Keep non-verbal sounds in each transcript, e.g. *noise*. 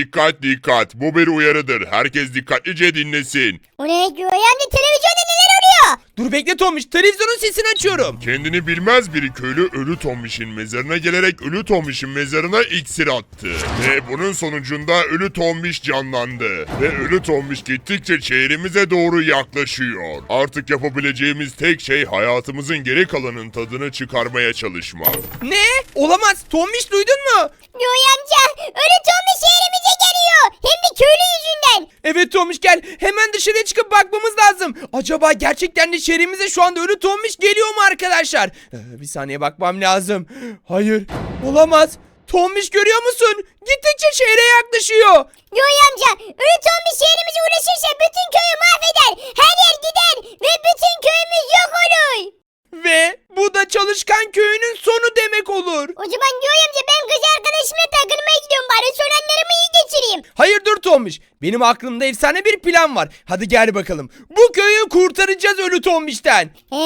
Dikkat dikkat bu bir uyarıdır. Herkes dikkatlice dinlesin. O ne Göğe amca televizyonda neler oluyor? Dur bekle Tomiş televizyonun sesini açıyorum. Kendini bilmez bir köylü Ölü Tombiş'in mezarına gelerek Ölü Tombiş'in mezarına iksir attı. Ve bunun sonucunda Ölü Tombiş canlandı. Ve Ölü Tombiş gittikçe şehrimize doğru yaklaşıyor. Artık yapabileceğimiz tek şey hayatımızın geri kalanın tadını çıkarmaya çalışmak. Ne? Olamaz Tomiş duydun mu? Amca ölü Tommy şehrimize geliyor. Hem de köylü yüzünden. Evet Tomiş gel hemen dışarıya çıkıp bakmamız lazım. Acaba gerçekten de şehrimize şu anda ölü Tomiş geliyor mu arkadaşlar? Ee, bir saniye bakmam lazım. Hayır olamaz. Tomiş görüyor musun? Gittikçe şehre yaklaşıyor. Göğe amca ölü Tommy şehrimize ulaşırsa bütün köyü mahveder. Her yer gider ve bütün köyümüz yok olur. Ve bu da çalışkan köyünün sonu demek olur. O zaman Göğe amca ben kız arkadaşımla takılmaya gidiyorum bari soranlarımı iyi geçireyim. Hayır dur Tomiş. Benim aklımda efsane bir plan var. Hadi gel bakalım. Bu köyü kurtaracağız ölü Tomiş'ten. Ee,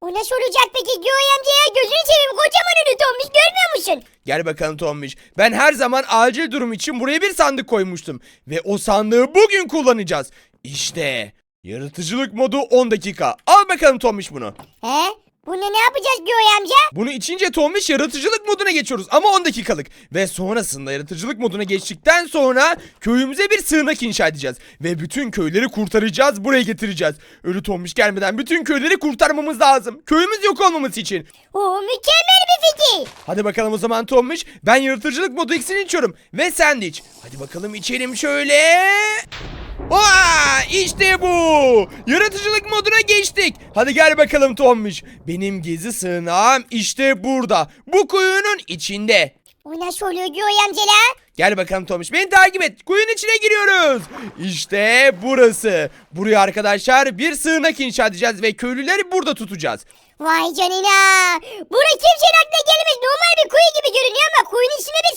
o nasıl olacak peki Göğe amca ya gözünü seveyim kocaman ölü Tommy görmüyor musun? Gel bakalım Tomiş. Ben her zaman acil durum için buraya bir sandık koymuştum. Ve o sandığı bugün kullanacağız. İşte yaratıcılık modu 10 dakika. Al bakalım Tomiş bunu. He? Bunu ne yapacağız Göğe amca? Bunu içince Tomiş yaratıcılık moduna geçiyoruz ama 10 dakikalık. Ve sonrasında yaratıcılık moduna geçtikten sonra köyümüze bir sığınak inşa edeceğiz. Ve bütün köyleri kurtaracağız buraya getireceğiz. Ölü Tomiş gelmeden bütün köyleri kurtarmamız lazım. Köyümüz yok olmaması için. Oo mükemmel bir fikir. Hadi bakalım o zaman Tomiş. Ben yaratıcılık modu ikisini içiyorum. Ve sen de iç. Hadi bakalım içelim şöyle. Aa, işte bu. Yaratıcılık moduna geçtik. Hadi gel bakalım Tomiş. Benim gezi sığınağım işte burada. Bu kuyunun içinde. O nasıl oluyor Göğe amca la? Gel bakalım Tomiş beni takip et. Kuyunun içine giriyoruz. İşte burası. Buraya arkadaşlar bir sığınak inşa edeceğiz ve köylüleri burada tutacağız. Vay canına. Bura kimsenin aklına gelmez. Normal bir kuyu gibi görünüyor ama kuyunun içinde bir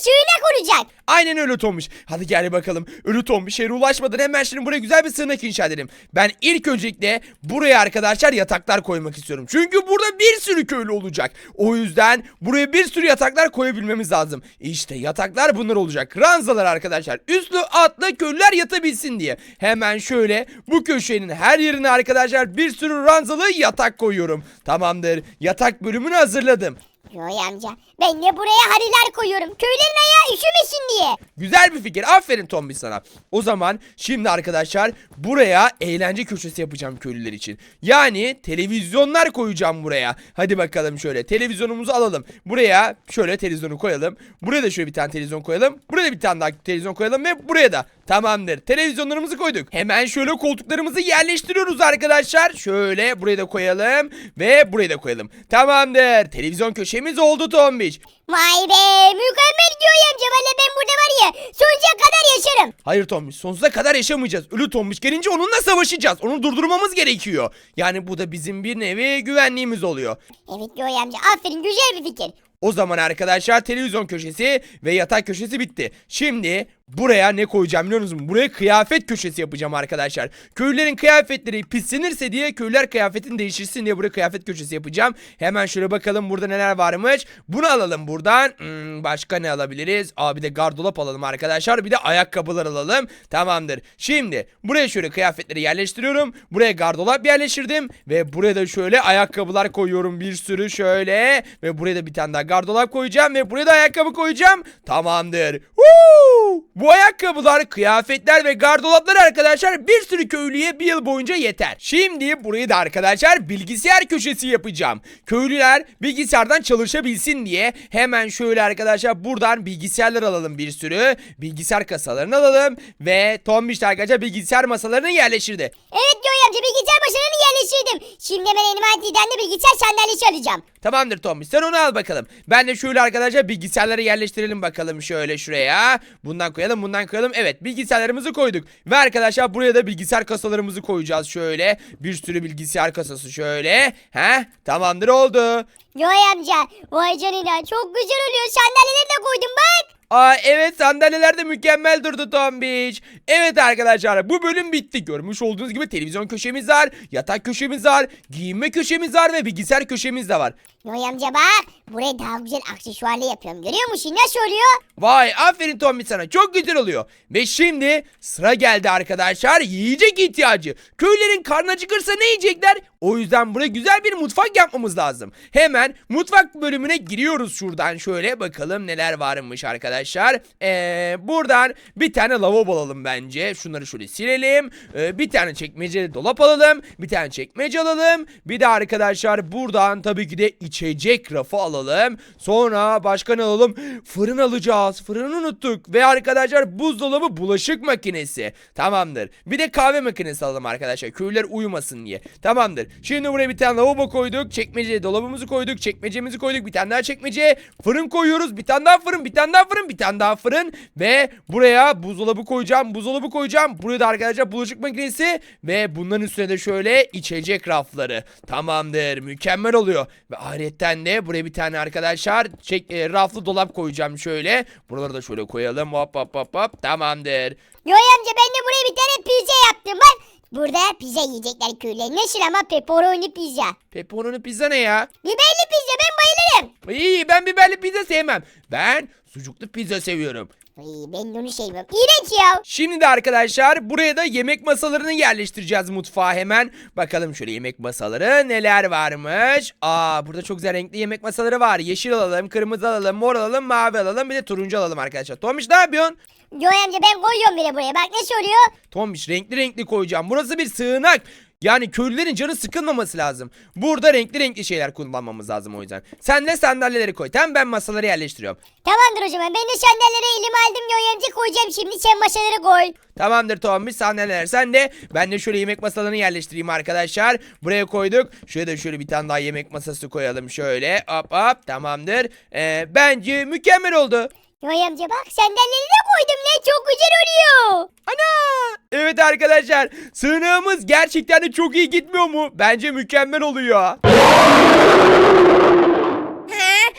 olacak. Aynen öyle Tomuş. Hadi gel bakalım. Ölü Tomuş şehre ulaşmadan hemen şimdi buraya güzel bir sığınak inşa edelim. Ben ilk öncelikle buraya arkadaşlar yataklar koymak istiyorum. Çünkü burada bir sürü köylü olacak. O yüzden buraya bir sürü yataklar koyabilmemiz lazım. İşte yataklar bunlar olacak. Ranzalar arkadaşlar. Üstlü atlı köylüler yatabilsin diye. Hemen şöyle bu köşenin her yerine arkadaşlar bir sürü ranzalı yatak koyuyorum. Tamamdır. Yatak bölümünü hazırladım. Göğe amca ben de buraya hariler koyuyorum. Köylerin ayağı üşümesin diye. Güzel bir fikir. Aferin Tombi sana. O zaman şimdi arkadaşlar buraya eğlence köşesi yapacağım köylüler için. Yani televizyonlar koyacağım buraya. Hadi bakalım şöyle televizyonumuzu alalım. Buraya şöyle televizyonu koyalım. Buraya da şöyle bir tane televizyon koyalım. Buraya da bir tane daha televizyon koyalım ve buraya da. Tamamdır. Televizyonlarımızı koyduk. Hemen şöyle koltuklarımızı yerleştiriyoruz arkadaşlar. Şöyle buraya da koyalım ve buraya da koyalım. Tamamdır. Televizyon köşemiz oldu Tombiş. Vay be mükemmel Göğe amca. Valla ben burada var ya sonsuza kadar yaşarım. Hayır Tombiş sonsuza kadar yaşamayacağız. Ölü Tombiş gelince onunla savaşacağız. Onu durdurmamız gerekiyor. Yani bu da bizim bir nevi güvenliğimiz oluyor. Evet Göğe amca aferin güzel bir fikir. O zaman arkadaşlar televizyon köşesi ve yatak köşesi bitti. Şimdi buraya ne koyacağım biliyor musunuz? Buraya kıyafet köşesi yapacağım arkadaşlar. Köylülerin kıyafetleri pislenirse diye köylüler kıyafetini değiştirsin diye buraya kıyafet köşesi yapacağım. Hemen şöyle bakalım burada neler varmış. Bunu alalım buradan. Hmm, başka ne alabiliriz? Aa bir de gardırop alalım arkadaşlar. Bir de ayakkabılar alalım. Tamamdır. Şimdi buraya şöyle kıyafetleri yerleştiriyorum. Buraya gardırop yerleştirdim. Ve buraya da şöyle ayakkabılar koyuyorum bir sürü şöyle. Ve buraya da bir tane daha gardırop koyacağım. Ve buraya da ayakkabı koyacağım. Tamamdır. Woo! Bu ayakkabılar, kıyafetler ve gardıroplar arkadaşlar bir sürü köylüye bir yıl boyunca yeter. Şimdi burayı da arkadaşlar bilgisayar köşesi yapacağım. Köylüler bilgisayardan çalışabilsin diye hemen şöyle arkadaşlar buradan bilgisayarlar alalım bir sürü. Bilgisayar kasalarını alalım ve Tombiş arkadaşlar bilgisayar masalarını yerleştirdi. Evet Göğe amca bilgisayar başlarını yerleştirdim. Şimdi ben elime adliden de bilgisayar sandalyesi alacağım. Tamamdır Tombiş sen onu al bakalım. Ben de şöyle arkadaşlar bilgisayarları yerleştirelim bakalım şöyle şuraya. Bundan koyalım bundan koyalım. Evet bilgisayarlarımızı koyduk. Ve arkadaşlar buraya da bilgisayar kasalarımızı koyacağız şöyle. Bir sürü bilgisayar kasası şöyle. He tamamdır oldu. Göğe amca vay canına çok güzel oluyor sandalyeleri de koydum bak. Aa evet sandalyeler de mükemmel durdu Tombiş. Evet arkadaşlar bu bölüm bitti. Görmüş olduğunuz gibi televizyon köşemiz var, yatak köşemiz var, giyinme köşemiz var ve bilgisayar köşemiz de var. Yoy amca bak. Buraya daha güzel aksesuarlı yapıyorum. Görüyor musun? Nasıl oluyor? Vay aferin Tommy sana çok güzel oluyor. Ve şimdi sıra geldi arkadaşlar yiyecek ihtiyacı. Köylerin karnı acıkırsa ne yiyecekler? O yüzden buraya güzel bir mutfak yapmamız lazım. Hemen mutfak bölümüne giriyoruz şuradan şöyle bakalım neler varmış arkadaşlar. Ee, buradan bir tane lavabo alalım bence. Şunları şöyle silelim. Ee, bir tane çekmeceli dolap alalım. Bir tane çekmece alalım. Bir de arkadaşlar buradan tabii ki de içecek rafı alalım. Sonra başka ne alalım? Fırın alacağız. Fırını unuttuk. Ve arkadaşlar buzdolabı bulaşık makinesi. Tamamdır. Bir de kahve makinesi alalım arkadaşlar. Köylüler uyumasın diye. Tamamdır. Şimdi buraya bir tane lavabo koyduk. Çekmeceye dolabımızı koyduk. Çekmecemizi koyduk. Bir tane daha çekmeceye. Fırın koyuyoruz. Bir tane daha fırın. Bir tane daha fırın. Bir tane daha fırın. Ve buraya buzdolabı koyacağım. Buzdolabı koyacağım. Buraya da arkadaşlar bulaşık makinesi. Ve bunların üstüne de şöyle içecek rafları. Tamamdır. Mükemmel oluyor. Ve ayrıyetten de buraya bir tane arkadaşlar çek, e, raflı dolap koyacağım şöyle. Buraları da şöyle koyalım. Hop hop hop hop. Tamamdır. Yoy amca ben de buraya bir tane pizza yaptım bak. Burada pizza yiyecekler köyler. Nasıl ama pepperoni pizza. Pepperoni pizza ne ya? Biberli pizza ben bayılırım. İyi ben biberli pizza sevmem. Ben sucuklu pizza seviyorum. Ay, ben de onu sevmem. İğrenç ya. Şimdi de arkadaşlar buraya da yemek masalarını yerleştireceğiz mutfağa hemen. Bakalım şöyle yemek masaları neler varmış. Aa burada çok güzel renkli yemek masaları var. Yeşil alalım, kırmızı alalım, mor alalım, mavi alalım bir de turuncu alalım arkadaşlar. Tomiş ne yapıyorsun? Yoy amca ben koyuyorum bile buraya. Bak nasıl oluyor? Tomiş renkli renkli koyacağım. Burası bir sığınak. Yani köylülerin canı sıkılmaması lazım. Burada renkli renkli şeyler kullanmamız lazım o yüzden. Sen de sandalyeleri koy. Tamam ben masaları yerleştiriyorum. Tamamdır o zaman. Ben de sandalyeleri elime aldım Yoy amca koyacağım. Şimdi sen masaları koy. Tamamdır Tomiş sandalyeler sen de. Ben de şöyle yemek masalarını yerleştireyim arkadaşlar. Buraya koyduk. Şuraya da şöyle bir tane daha yemek masası koyalım şöyle. Hop hop tamamdır. Ee, bence mükemmel oldu. Yoy amca bak sandalyeleri koydum lan. Çok güzel oluyor. Ana! Evet arkadaşlar sığınağımız gerçekten de çok iyi gitmiyor mu? Bence mükemmel oluyor. Ha,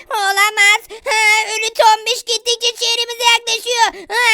olamaz. Ha, ölü tombiş gittikçe şehrimize yaklaşıyor. Ha,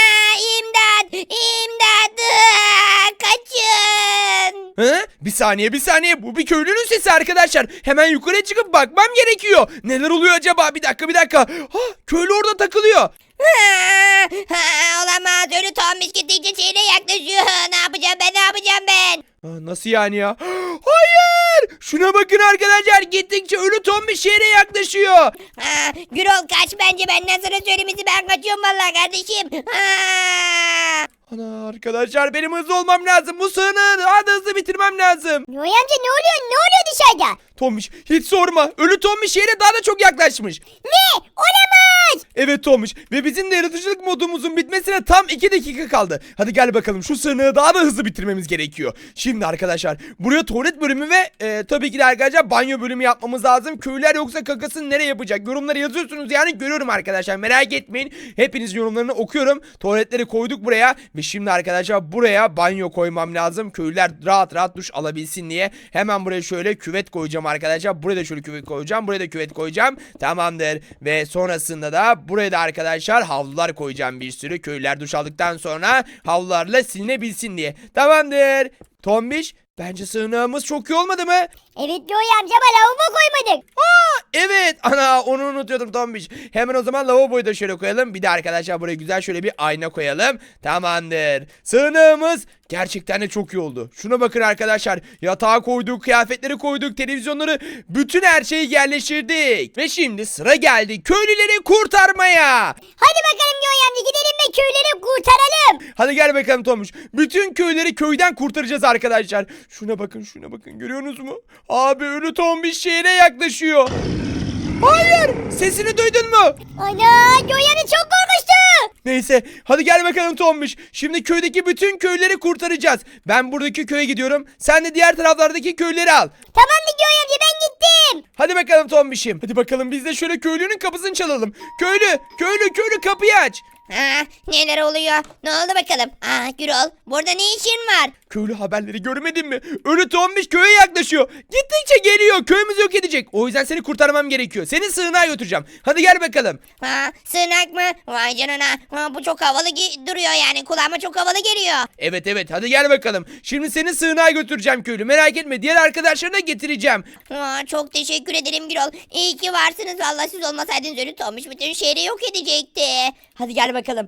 imdat, imdat. Ha, kaçın. Hı? Bir saniye bir saniye bu bir köylünün sesi arkadaşlar. Hemen yukarı çıkıp bakmam gerekiyor. Neler oluyor acaba? Bir dakika bir dakika. Ha, köylü orada takılıyor. Ha, ha, olamaz. Ölü tombiş gittikçe şehre yaklaşıyor. *laughs* Ne yapacağım ben, ne yapacağım ben? Aa, Nasıl yani ya? *gasps* Hayır! Şuna bakın arkadaşlar gittikçe ölü tombi şehre yaklaşıyor. Ha, Gürol kaç bence benden sonra söylemesi ben kaçıyorum vallahi kardeşim. Ha. Ana arkadaşlar benim hızlı olmam lazım. Bu sığınağı daha da hızlı bitirmem lazım. Yoy amca ne oluyor? Ne oluyor dışarıda? Tombiş hiç sorma. Ölü tombiş şehre daha da çok yaklaşmış. Ne? Olamaz. Evet Tombiş ve bizim de yaratıcılık modumuzun bitmesine tam 2 dakika kaldı. Hadi gel bakalım şu sığınağı daha da hızlı bitirmemiz gerekiyor. Şimdi arkadaşlar buraya tuvalet bölümü ve e, tabii ki de arkadaşlar banyo bölümü yapmamız lazım. Köylüler yoksa kakasını nereye yapacak? Yorumlara yazıyorsunuz yani görüyorum arkadaşlar merak etmeyin. Hepinizin yorumlarını okuyorum. Tuvaletleri koyduk buraya ve şimdi arkadaşlar buraya banyo koymam lazım. Köylüler rahat rahat duş alabilsin diye. Hemen buraya şöyle küvet koyacağım arkadaşlar. Buraya da şöyle küvet koyacağım. Buraya da küvet koyacağım. Tamamdır. Ve sonrasında da buraya da arkadaşlar havlular koyacağım bir sürü. Köylüler duş aldıktan sonra havlularla silinebilsin diye. Tamamdır. Tombiş bence sığınağımız çok iyi olmadı mı? Evet Yoy amca ama lavabo koymadık. Aa, evet *laughs* ana onu unutuyordum Tombiş. Hemen o zaman lavaboyu da şöyle koyalım. Bir de arkadaşlar buraya güzel şöyle bir ayna koyalım. Tamamdır. Sığınağımız gerçekten de çok iyi oldu. Şuna bakın arkadaşlar. Yatağı koyduk, kıyafetleri koyduk, televizyonları, bütün her şeyi yerleştirdik. Ve şimdi sıra geldi köylüleri kurtarmaya. Hadi bakalım Yoy amca gidelim ve köyleri kurtaralım. Hadi gel bakalım Tomuş. Bütün köyleri köyden kurtaracağız arkadaşlar. Şuna bakın şuna bakın görüyorsunuz mu? Abi ölü Tombiş şehre yaklaşıyor. Hayır! Sesini duydun mu? Ana amca çok korkmuştu. Neyse hadi gel bakalım Tombiş. Şimdi köydeki bütün köyleri kurtaracağız. Ben buradaki köye gidiyorum. Sen de diğer taraflardaki köyleri al. Tamamdır amca ben gittim. Hadi bakalım Tombiş'im. Hadi bakalım biz de şöyle köylünün kapısını çalalım. Köylü, köylü, köylü kapıyı aç. Ha, neler oluyor? Ne oldu bakalım? Aa Gürol burada ne işin var? Köylü haberleri görmedin mi? Ölü tombiş köye yaklaşıyor. Gittikçe geliyor. Köyümüzü yok edecek. O yüzden seni kurtarmam gerekiyor. Seni sığınağa götüreceğim. Hadi gel bakalım. Ha, sığınak mı? Vay canına. Ha, bu çok havalı gi- duruyor yani. Kulağıma çok havalı geliyor. Evet evet hadi gel bakalım. Şimdi seni sığınağa götüreceğim köylü. Merak etme diğer arkadaşlarına getireceğim. Aa, çok teşekkür ederim Gürol. İyi ki varsınız. Vallahi siz olmasaydınız ölü olmuş bütün şehri yok edecekti. Hadi gel bakalım.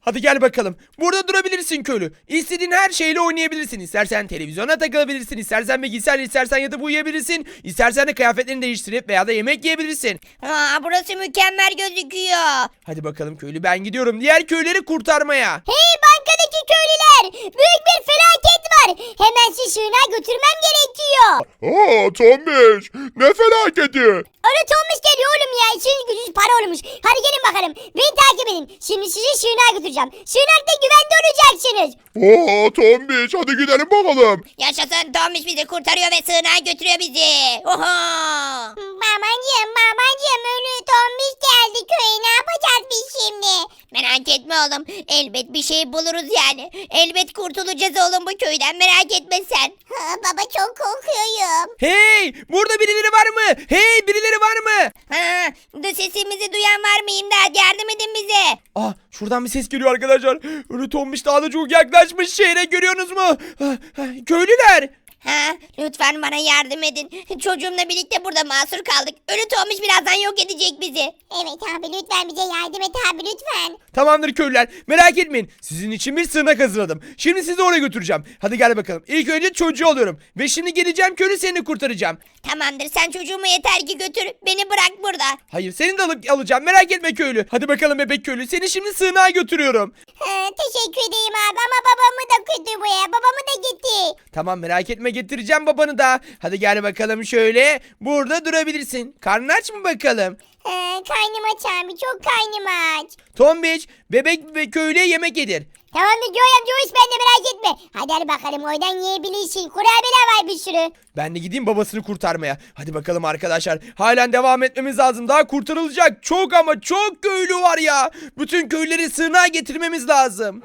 Hadi gel bakalım. Burada durabilirsin köylü. İstediğin her şeyle oynayabilirsin. İstersen televizyona takılabilirsin. İstersen bilgisayar, istersen yatıp uyuyabilirsin. İstersen de kıyafetlerini değiştirip veya da yemek yiyebilirsin. Aa, burası mükemmel gözüküyor. Hadi bakalım köylü ben gidiyorum diğer köyleri kurtarmaya. Hey bankadaki köylüler! Büyük bir felaket var. Hemen sizi götürmem gerekiyor. Aa Tombiş ne felaketi. Öyle Tomuş geliyor oğlum ya. İşiniz gücünüz para olmuş. Hadi gelin bakalım. Beni takip edin. Şimdi sizi sığınağa götüreceğim. Sığınakta güvende olacaksınız. Oo Tombiş hadi gidelim bakalım. Yaşasın Tomuş bizi kurtarıyor ve sığınağa götürüyor bizi. Oho! Babacığım babacığım ölü Tomuş geldi köye. Ne yapacağız biz şimdi? Merak etme oğlum. Elbet bir şey buluruz yani. Elbet kurtulacağız oğlum bu köyden. Merak etme sen. baba çok korkuyorum. Hey burada birileri var mı? Hey birileri var mı? Ha, de sesimizi duyan var mı İmdat? Yardım edin bize. Ah şuradan bir ses geliyor arkadaşlar. Ölü tombiş daha da çok yaklaşmış şehre görüyorsunuz mu? Ah, ah, Köylüler. Ha, lütfen bana yardım edin. Çocuğumla birlikte burada mahsur kaldık. Ölü Tomuş birazdan yok edecek bizi. Evet abi lütfen bize yardım et abi lütfen. Tamamdır köylüler merak etmeyin. Sizin için bir sığınak hazırladım. Şimdi sizi oraya götüreceğim. Hadi gel bakalım. İlk önce çocuğu alıyorum. Ve şimdi geleceğim köylü seni kurtaracağım. Tamamdır sen çocuğumu yeter ki götür. Beni bırak burada. Hayır seni de alıp alacağım merak etme köylü. Hadi bakalım bebek köylü seni şimdi sığınağa götürüyorum. teşekkür ederim abi ama babamı da kötü buraya. Babamı da gitti. Tamam merak etme getireceğim babanı da. Hadi gel bakalım şöyle. Burada durabilirsin. Karnın aç mı bakalım? karnım aç abi çok karnım aç. Tombiç bebek ve köylüye yemek yedir. Tamamdır Joy amca o iş bende merak etme. Hadi hadi bakalım oradan yiyebilirsin. Kurabiyeler var bir sürü. Ben de gideyim babasını kurtarmaya. Hadi bakalım arkadaşlar. Halen devam etmemiz lazım. Daha kurtarılacak çok ama çok köylü var ya. Bütün köyleri sığınağa getirmemiz lazım.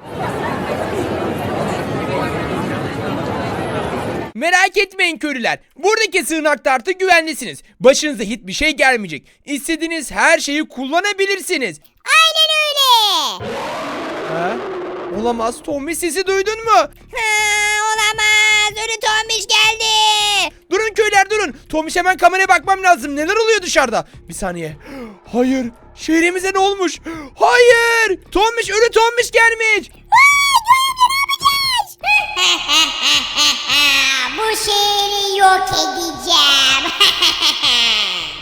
Merak etmeyin köylüler. Buradaki sığınakta artık güvenlisiniz. Başınıza hiçbir şey gelmeyecek. İstediğiniz her şeyi kullanabilirsiniz. Aynen öyle. Ha? Olamaz. Tommy sesi duydun mu? Ha, olamaz. Ölü Tomuş geldi. Durun köyler durun. Tomiş hemen kameraya bakmam lazım. Neler oluyor dışarıda? Bir saniye. Hayır. Şehrimize ne olmuş? Hayır. Tomiş ölü Tomiş gelmiş. *laughs* Şehri yok edeceğim. *laughs*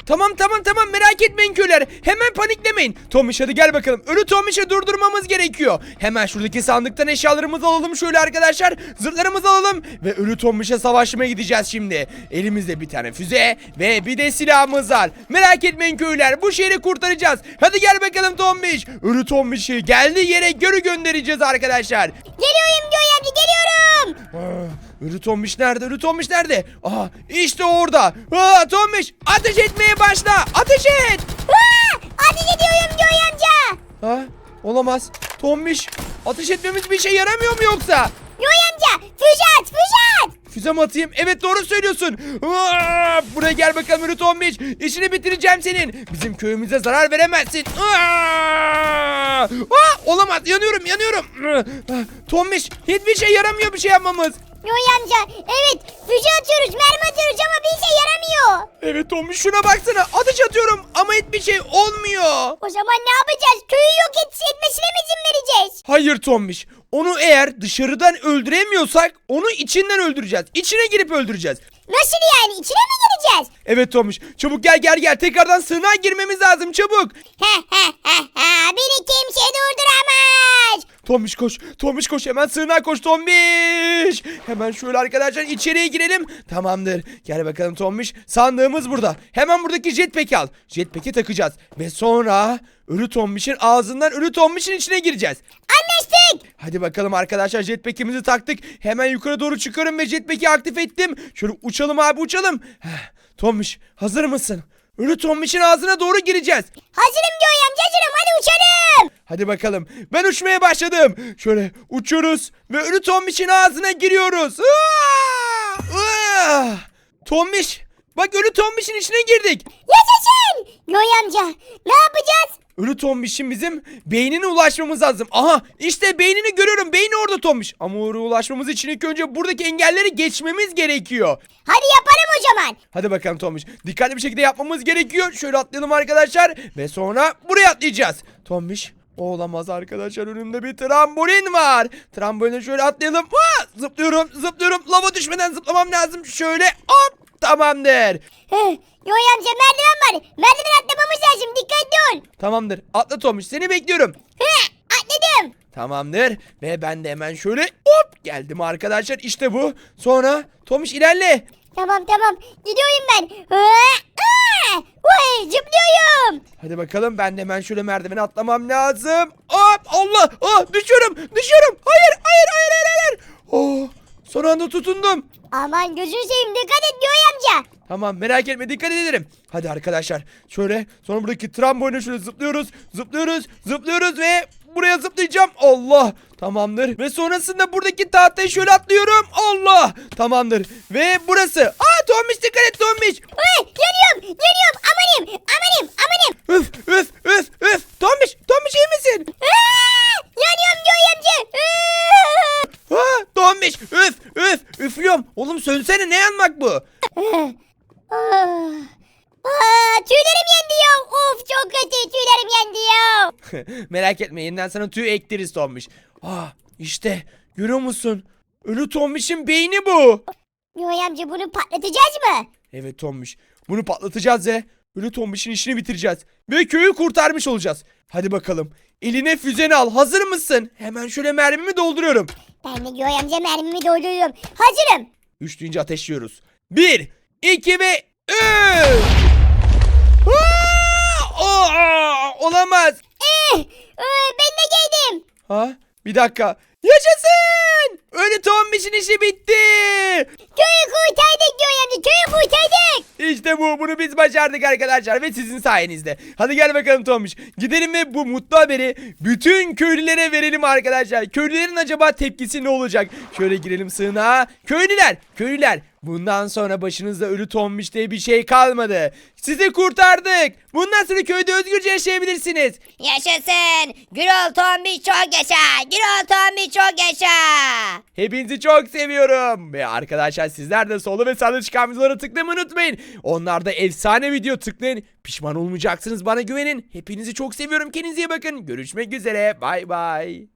Tamam tamam tamam merak etmeyin köyler. Hemen paniklemeyin. Tomiş hadi gel bakalım. Ölü Tomiş'i durdurmamız gerekiyor. Hemen şuradaki sandıktan eşyalarımızı alalım şöyle arkadaşlar. Zırhlarımızı alalım. Ve ölü Tomiş'e savaşmaya gideceğiz şimdi. Elimizde bir tane füze ve bir de silahımız var. Merak etmeyin köyler. Bu şehri kurtaracağız. Hadi gel bakalım Tomiş. Ölü Tomiş'i geldiği yere geri göndereceğiz arkadaşlar. geliyorum amca geliyorum. Ölü Tombiş nerede? Ölü Tombiş nerede? Aa, işte orada. Aa, Tombiş ateş etmeye başla. Ateş et. Aa, ateş ediyorum Joy amca. Ha? Olamaz. Tombiş ateş etmemiz bir şey yaramıyor mu yoksa? Joy amca füze at füze at. Füze mi atayım? Evet doğru söylüyorsun. Aa, buraya gel bakalım Ölü Tombiş. İşini bitireceğim senin. Bizim köyümüze zarar veremezsin. Aa! Aa, olamaz yanıyorum yanıyorum. Tombiş hiçbir şey yaramıyor bir şey yapmamız. Amca evet füze atıyoruz mermi atıyoruz ama bir şey yaramıyor. Evet Tombiş şuna baksana. Ateş atıyorum ama hiçbir şey olmuyor. O zaman ne yapacağız? Köyü yok et, etmesine mi izin vereceğiz? Hayır Tombiş. Onu eğer dışarıdan öldüremiyorsak onu içinden öldüreceğiz. İçine girip öldüreceğiz. Nasıl yani? İçine mi gireceğiz? Evet Tomuş. Çabuk gel gel gel. Tekrardan sığınağa girmemiz lazım çabuk. Beni kimse durduramaz. Tomuş koş. Tomuş koş. Hemen sığınağa koş Tomuş. Hemen şöyle arkadaşlar içeriye girelim. Tamamdır. Gel bakalım Tomuş. Sandığımız burada. Hemen buradaki jetpack'i al. Jetpack'i takacağız. Ve sonra ölü Tomuş'un ağzından ölü Tomuş'un içine gireceğiz. Anlaştık. Hadi bakalım arkadaşlar jetpack'imizi taktık. Hemen yukarı doğru çıkıyorum ve jetpack'i aktif ettim. Şöyle uçalım abi uçalım. Heh, Tomuş hazır mısın? Ölü Tombiş'in ağzına doğru gireceğiz. Hazırım Göğe amca hazırım hadi uçalım. Hadi bakalım. Ben uçmaya başladım. Şöyle uçuyoruz ve ölü Tombiş'in ağzına giriyoruz. Aa! Aa! Tombiş. Bak ölü Tombiş'in içine girdik. Yaşasın. Göğe amca ne yapacağız? Ölü Tombiş'in bizim beynine ulaşmamız lazım. Aha işte beynini görüyorum. Beyni orada Tombiş. Ama oraya ulaşmamız için ilk önce buradaki engelleri geçmemiz gerekiyor. Hadi yapalım o zaman. Hadi bakalım Tombiş. Dikkatli bir şekilde yapmamız gerekiyor. Şöyle atlayalım arkadaşlar. Ve sonra buraya atlayacağız. Tombiş. Olamaz arkadaşlar. Önümde bir trambolin var. Tramboline şöyle atlayalım. Aa, zıplıyorum zıplıyorum. Lava düşmeden zıplamam lazım. Şöyle hop tamamdır. Göğe amca merdiven var. Merdiven atlamamız lazım dikkatli ol. Tamamdır. Atla Tombiş. Seni bekliyorum. Atladım. Tamamdır. Ve ben de hemen şöyle hop geldim arkadaşlar. İşte bu. Sonra Tomiş ilerle. Tamam tamam gidiyorum ben. Aa, aa, Vay zıplıyorum. Hadi bakalım ben de hemen şöyle merdiveni atlamam lazım. Hop Allah. Ah düşüyorum. Düşüyorum. Hayır hayır hayır hayır hayır. Oh, son anda tutundum. Aman gözünü seveyim dikkat et Göğe amca. Tamam merak etme dikkat ederim. Hadi arkadaşlar şöyle sonra buradaki tramboline şöyle zıplıyoruz. Zıplıyoruz. Zıplıyoruz ve buraya zıplayacağım. Allah. Tamamdır. Ve sonrasında buradaki tahtaya şöyle atlıyorum. Allah. Tamamdır. Ve burası. Aa Tombiş dikkat et Tombiş. Ay, yanıyorum yanıyorum amanim amanim amanim. Üf üf üf üf. Tombiş Tombiş iyi misin? Aa, yanıyorum Göğe amca. Aa. Ha, Tombiş üf üf üflüyorum. Oğlum sönsene ne yanmak bu? Aa, Aa, tüylerim yendi ya. Of çok kötü tüylerim yendi ya. Yeniden sana tüy ektiririz Tombiş. Aa işte görüyor musun? Ölü Tombiş'in beyni bu. Göğe amca bunu patlatacağız mı? Evet Tombiş bunu patlatacağız ve ölü Tombiş'in işini bitireceğiz. Ve köyü kurtarmış olacağız. Hadi bakalım eline füzeni al hazır mısın? Hemen şöyle mermimi dolduruyorum. Ben de Göğe amca mermimi dolduruyorum. Hazırım. Üç deyince ateşliyoruz. Bir, iki ve üç. Aa! Olamaz. Eh, e, ben de geldim. Ha? Bir dakika. Yaşasın! Ölü Tombiş'in işi bitti. Köyü kurtardık Göğe amca köyü kurtardık. İşte bu. Bunu biz başardık arkadaşlar ve sizin sayenizde. Hadi gel bakalım Tombiş. Gidelim ve bu mutlu haberi bütün köylülere verelim arkadaşlar. Köylülerin acaba tepkisi ne olacak? Şöyle girelim sığınağa. Köylüler, köylüler. Bundan sonra başınızda ölü Tombiş diye bir şey kalmadı. Sizi kurtardık. Bundan sonra köyde özgürce yaşayabilirsiniz. Yaşasın. Gürol Tombi çok yaşa. Gürol Tombi çok yaşa. Hepinizi çok seviyorum. Ve arkadaşlar sizler de solu ve sağda çıkan videolara tıklamayı unutmayın. Onlarda efsane video tıklayın. Pişman olmayacaksınız bana güvenin. Hepinizi çok seviyorum. Kendinize iyi bakın. Görüşmek üzere. Bay bay.